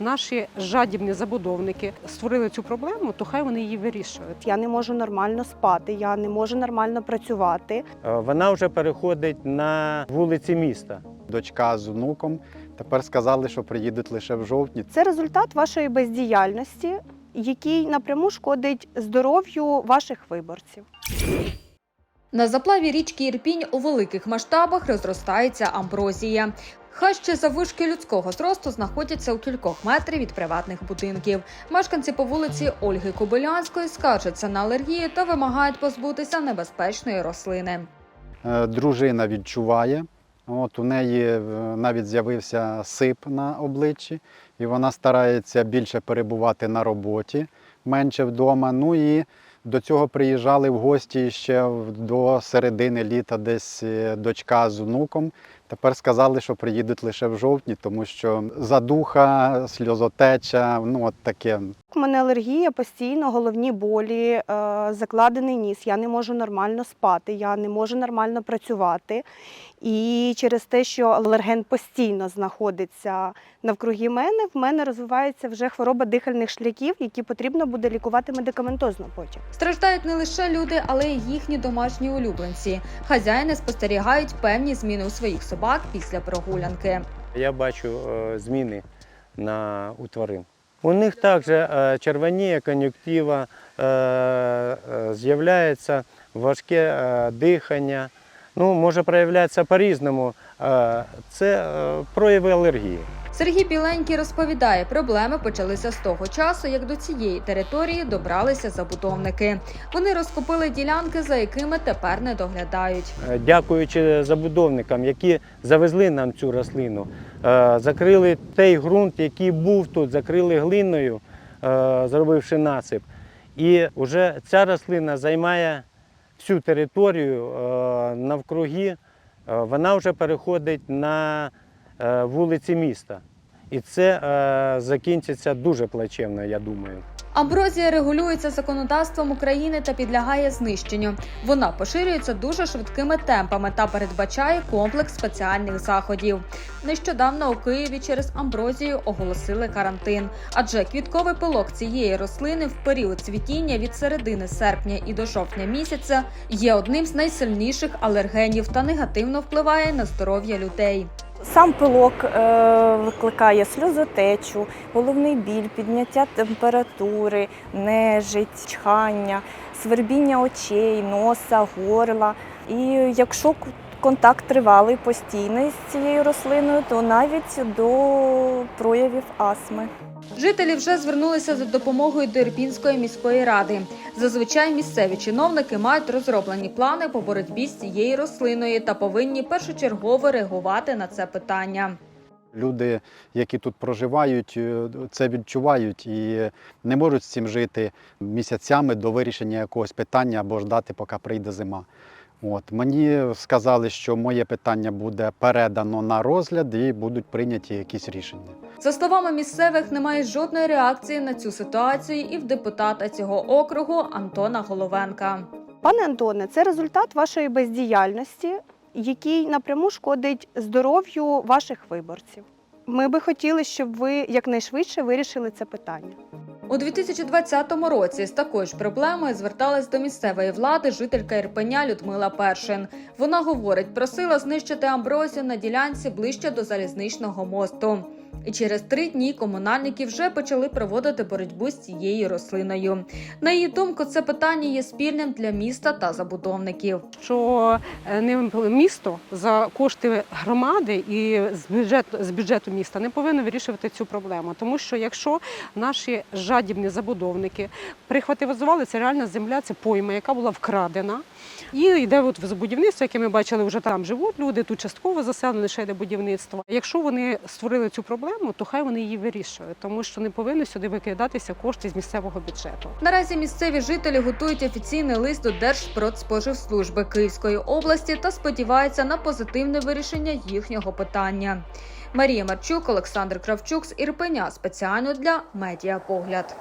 Наші жадібні забудовники створили цю проблему, то хай вони її вирішують. Я не можу нормально спати, я не можу нормально працювати. Е, Вона вже переходить на вулиці міста. Дочка з онуком тепер сказали, що приїдуть лише в жовтні. Це результат вашої бездіяльності, який напряму шкодить здоров'ю ваших виборців. На заплаві річки Ірпінь у великих масштабах розростається амброзія. Хащі заввишки людського зросту знаходяться у кількох метрів від приватних будинків. Мешканці по вулиці Ольги Кобилянської скаржаться на алергію та вимагають позбутися небезпечної рослини. Е, Дружина відчуває. От у неї е, навіть з'явився сип на обличчі, і вона старається більше перебувати на роботі, менше вдома. Ну і до цього приїжджали в гості ще до середини літа, десь е, дочка з онуком. Тепер сказали, що приїдуть лише в жовтні, тому що задуха, сльозотеча, ну от таке. У мене алергія постійно, головні болі, е, закладений ніс. Я не можу нормально спати, я не можу нормально працювати. І через те, що алерген постійно знаходиться навкруги мене, в мене розвивається вже хвороба дихальних шляхів, які потрібно буде лікувати медикаментозно потім. Страждають не лише люди, але й їхні домашні улюбленці. Хазяїни спостерігають певні зміни у своїх собак після прогулянки. Я бачу е, зміни на, у тварин. У них також е, червоніє кон'юктива, е, е, з'являється важке дихання. Ну, може проявлятися по-різному. Це прояви алергії. Сергій Біленький розповідає, проблеми почалися з того часу, як до цієї території добралися забудовники. Вони розкупили ділянки, за якими тепер не доглядають. Е, Дякуючи забудовникам, які завезли нам цю рослину, е, закрили той ґрунт, який був тут, закрили глиною, е, зробивши насип. І вже ця рослина займає всю територію навкруги, вона вже переходить на вулиці міста. І це е, закінчиться дуже плачевно, я думаю. Амброзія регулюється законодавством України та підлягає знищенню. Вона поширюється дуже швидкими темпами та передбачає комплекс спеціальних заходів. Нещодавно у Києві через амброзію оголосили карантин, адже квітковий пилок цієї рослини в період цвітіння від середини серпня і до жовтня місяця є одним з найсильніших алергенів та негативно впливає на здоров'я людей. Сам пилок е, викликає сльозотечу, головний біль, підняття температури, нежить, чхання, свербіння очей, носа, горла. І якщо контакт тривалий постійний з цією рослиною, то навіть до проявів астми. Жителі вже звернулися за допомогою до Ірпінської міської ради. Зазвичай місцеві чиновники мають розроблені плани по боротьбі з цією рослиною та повинні першочергово реагувати на це питання. Люди, які тут проживають, е, це відчувають і не можуть з цим жити місяцями до вирішення якогось питання або ждати, поки прийде зима. От мені сказали, що моє питання буде передано на розгляд і будуть прийняті якісь рішення. За словами місцевих, немає жодної реакції на цю ситуацію і в депутата цього округу Антона Головенка. Пане Антоне, це результат вашої бездіяльності, який напряму шкодить здоров'ю ваших виборців. Ми би хотіли, щоб ви якнайшвидше вирішили це питання. У 2020 році з такою ж проблемою зверталась до місцевої влади жителька Ірпеня Людмила Першин. Вона говорить, просила знищити амброзію на ділянці ближче до залізничного мосту. І через три дні комунальники вже почали проводити боротьбу з цією рослиною. На її думку, це питання є спільним для міста та забудовників. Що е, не місто за кошти громади і з бюджету з бюджету міста не повинно вирішувати цю проблему. Тому що якщо наші жадібні забудовники прихватизували, це реальна земля, це пойма, яка була вкрадена. І йде от в будівництво, яке ми бачили, вже там живуть люди, тут частково заселено, лише йде будівництво. Якщо вони створили цю проблему, то хай вони її вирішують, тому що не повинні сюди викидатися кошти з місцевого бюджету. Наразі місцеві жителі готують офіційний лист до Держпродспоживслужби Київської області та сподіваються на позитивне вирішення їхнього питання. Марія Марчук, Олександр Кравчук з Ірпеня спеціально для медіапогляд.